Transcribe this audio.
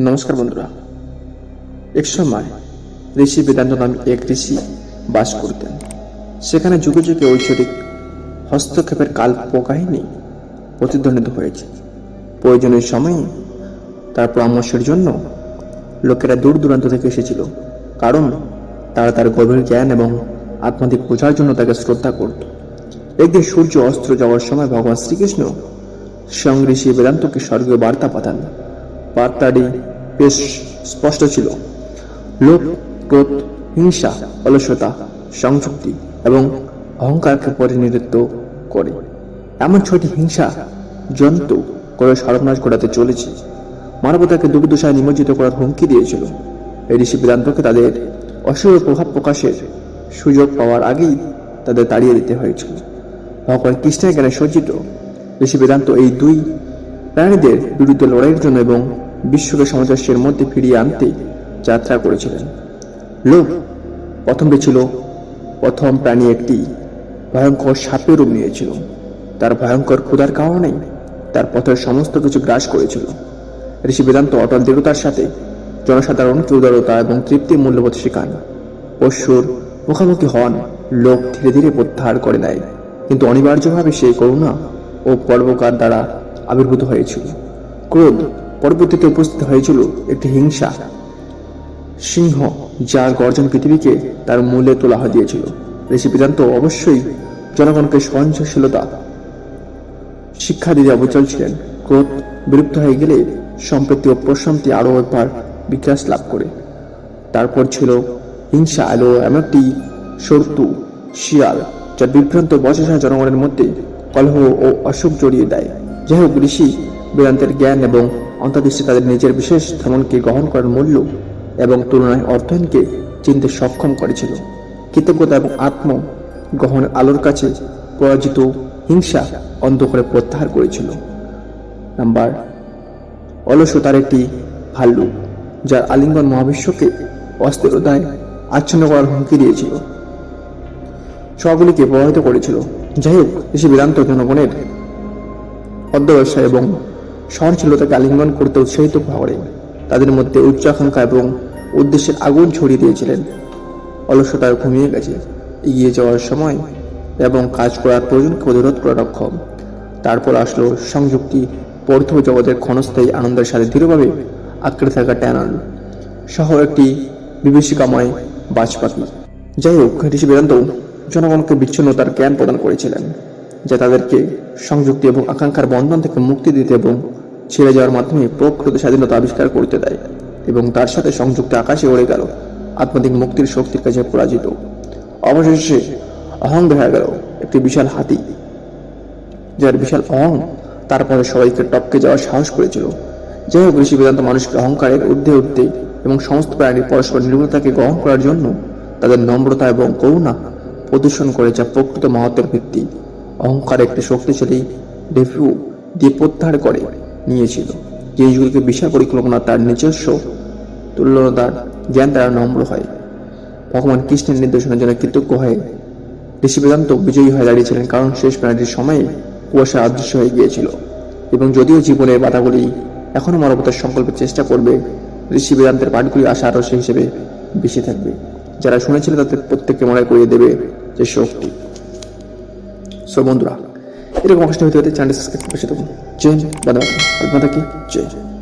নমস্কার বন্ধুরা। এক সময় ঋষি বেদান্ত নামে এক ঋষি বাস করতেন। সেখানে যুগে যুগে ঐশ্বরিক হস্তক্ষেপের কাল্প কাহিনী প্রতিধ্বনিত হয়েছে। প্রয়োজনের সময়ে তার পরামর্শের জন্য লোকেরা দূর দূরান্ত থেকে এসেছিল। কারণ তারা তার গভীর জ্ঞান এবং আত্মাধিক বোঝার জন্য তাকে শ্রদ্ধা করত। একদিন সূর্য অস্ত্র যাওয়ার সময় ভগবান শ্রীকৃষ্ণ স্বয়ং ঋষি বেদান্তকে স্বর্গীয় বার্তা পাঠান। বার্তাটি বেশ স্পষ্ট ছিল। লোভ, ক্রোধ, হিংসা, অলসতা, সংযুক্তি এবং অহংকারকে প্রতিনিধিত্ব করে। এমন ছয়টি হিংসা জন্তু করে সর্বনাশ ঘটাতে চলেছে। মানবতাকে দুর্দশায় নিমজ্জিত করার হুমকি দিয়েছিল। এই ঋষি বেদান্তকে তাদের অশুভ প্রভাব প্রকাশের সুযোগ পাওয়ার আগেই তাদের তাড়িয়ে দিতে হয়েছিল। ভগবান কৃষ্ণের জ্ঞানে সজ্জিত ঋষি বেদান্ত এই দুই প্রাণীদের বিরুদ্ধে লড়াইয়ের জন্য এবং বিশ্বকে সামঞ্জস্যের মধ্যে ফিরিয়ে আনতে যাত্রা করেছিলেন। লোভ প্রথমটি ছিল, প্রথম প্রাণী একটি ভয়ঙ্কর সাপের রূপ নিয়েছিল। তার ভয়ঙ্কর ক্ষুধার কারণে তার পথের সমস্ত কিছু গ্রাস করেছিল। ঋষি বেদান্ত অটল দৃঢ়তার সাথে জনসাধারণকে উদারতা এবং তৃপ্তির মূল্যবোধ শেখান। পশুর মুখোমুখি হন লোক ধীরে ধীরে প্রত্যাহার করে নেয়। কিন্তু অনিবার্যভাবে সেই করুণা ও পর্বকার দ্বারা আবির্ভূত হয়েছিল। ক্রোধ পরবর্তীতে উপস্থিত হয়েছিল একটি হিংসা। সিংহ, যার গর্জন পৃথিবীকে তার মূল্যে তোলা দিয়েছিল ঋষি বেদান্ত অবশ্যই জনগণকে সহনশীলতা, শিক্ষা দিতে অবচল ছিলেন। ক্রোধ বিলুপ্ত হয়ে গেলে সম্প্রতি ও প্রশান্তি আরও একবার বিকাশ লাভ করে। তারপর ছিল হিংসা এলো এমন একটি শত্রু শিয়াল যা বিভ্রান্ত বচসা জনগণের মধ্যে কলহ ও অসুখ জড়িয়ে দেয়। যাই হোক ঋষি বেদান্তের জ্ঞান এবং অন্তর্দৃষ্টি তাদের নিজের বিশেষ ধর্মকে গ্রহণ করার মূল্য এবং তুলনায় অর্থহীনকে চিনতে সক্ষম করেছিল। কৃতজ্ঞতা এবং আত্ম গ্রহণের আলোর কাছে পরাজিত হিংসা অন্ধকারে প্রত্যাহার করেছিল। নাম্বার, অলসতার একটি ভাল্লুক, যার আলিঙ্গন মহাবিশ্বকে অস্থিরতায় আচ্ছন্ন করার হুমকি দিয়েছিল। সবগুলিকে প্রভাবিত করেছিল। যাই হোক ঋষি বেদান্ত জনগণের অধ্যবসায় এবং সহনশীলতাকে আলিঙ্গন করতে উৎসাহিত করে তাদের মধ্যে উচ্চাকাঙ্ক্ষা এবং উদ্দেশ্যের আগুন ছড়িয়ে দিয়েছিলেন। অলসতায় ঘুমিয়ে গেছে। এগিয়ে যাওয়ার সময় এবং কাজ করার প্রয়োজনকে প্রতিরোধ করা রক্ষম তারপর আসলো সংযুক্তি পর্থ জগতের ক্ষণস্থায়ী আনন্দের সাথে দৃঢ়ভাবে আঁকড়ে থাকা ট্যানাল সহ একটি বিভীষিকাময় বাজ পাখি যাই হোক, ঋষি বেদান্ত জনগণকে বিচ্ছিন্নতার জ্ঞান প্রদান করেছিলেন, যা তাদেরকে সংযুক্তি এবং আকাঙ্ক্ষার বন্ধন থেকে মুক্তি দিতে এবং ছেড়ে যাওয়ার মাধ্যমে প্রকৃত স্বাধীনতা আবিষ্কার করতে দেয় এবং তার সাথে সংযুক্ত আকাশে উড়ে গেল আত্মাধিক মুক্তির শক্তির কাছে পরাজিত। অবশেষে অহং দেখা গেল, একটি বিশাল হাতি। যার বিশাল অহং তারপরে সবাইকে টপকে যাওয়ার সাহস করেছিল। যাই হোক ঋষি বেদান্ত মানুষকে অহংকারের ঊর্ধ্বে উঠতে এবং সমস্ত প্রাণীর পরস্পর নির্ভরতাকে গ্রহণ করার জন্য তাদের নম্রতা এবং করুণা প্রদর্শন করে যা প্রকৃত মহত্বের ভিত্তি। অহংকার একটি শক্তিশালী ডেফিউ দিয়ে প্রত্যাহার করে। নিয়েছিল। জিনিসগুলিকে বিশাল পরিকল্পনা তার নিজস্ব তুল্যতার জ্ঞান দ্বারা নম্র হয়। ভগবান কৃষ্ণের নির্দেশনার জন্য কৃতজ্ঞ হয়ে ঋষি বেদান্ত বিজয়ী হয়ে দাঁড়িয়েছিলেন, কারণ শেষ প্রাণীটির সময়ে কুয়াশা অদৃশ্য হয়ে গিয়েছিল। এবং যদিও জীবনের বাধাগুলি এখনও মানবতার সংকল্পের চেষ্টা করবে ঋষি বেদান্তের পাঠগুলি আশা আরও সেই হিসেবে বেশি থাকবে। যারা শুনেছিল তাদের প্রত্যেককে মনে করিয়ে দেবে যে শক্তি। সো বন্ধুরা, এরকম অবস্থা হতে হতে চ্যানেল সাবস্ক্রাইব করে चेंज बना धन्यवाद की जय